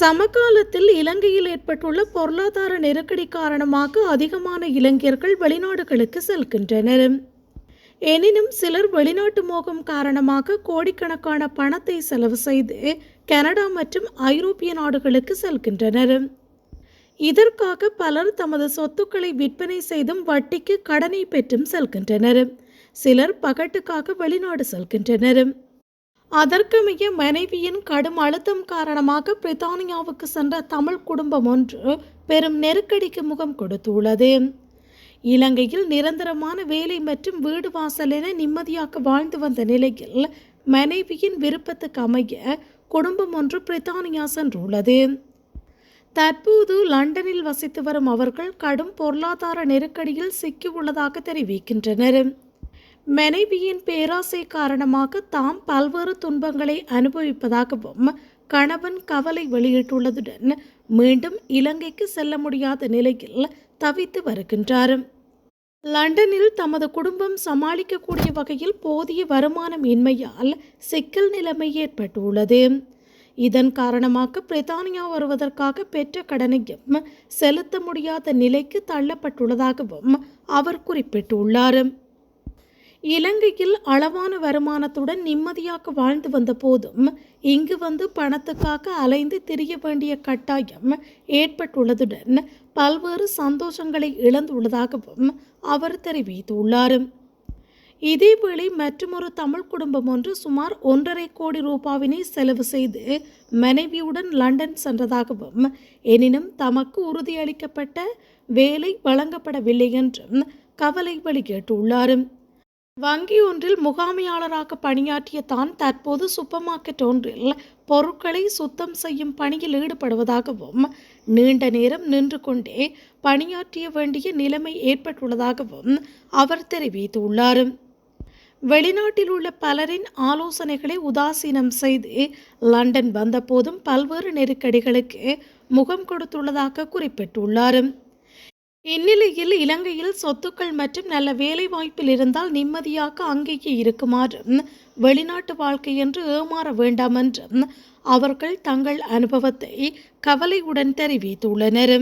சமகாலத்தில் இலங்கையில் ஏற்பட்டுள்ள பொருளாதார நெருக்கடி காரணமாக அதிகமான இளைஞர்கள் வெளிநாடுகளுக்கு செல்கின்றனர். எனினும் சிலர் வெளிநாட்டு மோகம் காரணமாக கோடிக்கணக்கான பணத்தை செலவு செய்து கனடா மற்றும் ஐரோப்பிய நாடுகளுக்கு செல்கின்றனர். இதற்காக பலர் தமது சொத்துக்களை விற்பனை செய்தும் வட்டிக்கு கடனை பெற்றும் செல்கின்றனர். சிலர் பகட்டுக்காக வெளிநாடு செல்கின்றனர். அதற்கமைய மனைவியின் கடும் அழுத்தம் காரணமாக பிரித்தானியாவுக்கு சென்ற தமிழ் குடும்பம் ஒன்று பெரும் நெருக்கடிக்கு முகம் கொடுத்துள்ளது. இலங்கையில் நிரந்தரமான வேலை மற்றும் வீடு வாசல் என நிம்மதியாக வாழ்ந்து வந்த நிலையில் மனைவியின் விருப்பத்துக்கு அமைய குடும்பம் ஒன்று பிரித்தானியா சென்றுள்ளது. தற்போது லண்டனில் வசித்து வரும் அவர்கள் கடும் பொருளாதார நெருக்கடியில் சிக்கியுள்ளதாக தெரிவிக்கின்றனர். மனைவியின் பேராசை காரணமாக தாம் பல்வேறு துன்பங்களை அனுபவிப்பதாகவும் கணவன் கவலை வெளியிட்டுள்ளதுடன் மீண்டும் இலங்கைக்கு செல்ல முடியாத நிலையில் தவித்து வருகின்றார். லண்டனில் தமது குடும்பம் சமாளிக்கக்கூடிய வகையில் போதிய வருமானம் இன்மையால் சிக்கல் நிலைமை ஏற்பட்டுள்ளது. இதன் காரணமாக பிரித்தானியா வருவதற்காக பெற்ற கடனையும் செலுத்த முடியாத நிலைக்கு தள்ளப்பட்டுள்ளதாகவும் அவர் குறிப்பிட்டுள்ளார். இலங்கையில் அளவான வருமானத்துடன் நிம்மதியாக வாழ்ந்து வந்த போதும் இங்கு வந்து பணத்துக்காக அலைந்து திரிய வேண்டிய கட்டாயம் ஏற்பட்டுள்ளதுடன் பல்வேறு சந்தோஷங்களை இழந்துள்ளதாகவும் அவர் தெரிவித்துள்ளார். இதேவேளை மற்றொரு தமிழ் குடும்பம் ஒன்று சுமார் ஒன்றரை கோடி ரூபாவினை செலவு செய்து மனைவியுடன் லண்டன் சென்றதாகவும் எனினும் தமக்கு உறுதியளிக்கப்பட்ட வேலை வழங்கப்படவில்லை என்றும் கவலை வெளியிட்டுள்ளார். வங்கி ஒன்றில் முகாமையாளராக பணியாற்றிய தான் தற்போது சூப்பர் மார்க்கெட் ஒன்றில் பொருட்களை சுத்தம் செய்யும் பணியில் ஈடுபடுவதாகவும் நீண்ட நேரம் நின்று கொண்டே பணியாற்றிய வேண்டிய நிலைமை ஏற்பட்டுள்ளதாகவும் அவர் தெரிவித்துள்ளார். வெளிநாட்டில் உள்ள பலரின் ஆலோசனைகளை உதாசீனம் செய்து லண்டன் வந்தபோதும் பல்வேறு நெருக்கடிகளுக்கு முகம் கொடுத்துள்ளதாக குறிப்பிட்டுள்ளார். இந்நிலையில் இலங்கையில் சொத்துக்கள் மற்றும் நல்ல வேலை வாய்ப்பில் இருந்தால் நிம்மதியாக அங்கேயே இருக்குமாறு வெளிநாட்டு வாழ்க்கை என்று ஏமாற வேண்டாம் என்று அவர்கள் தங்கள் அனுபவத்தை கவலையுடன் தெரிவித்துள்ளனர்.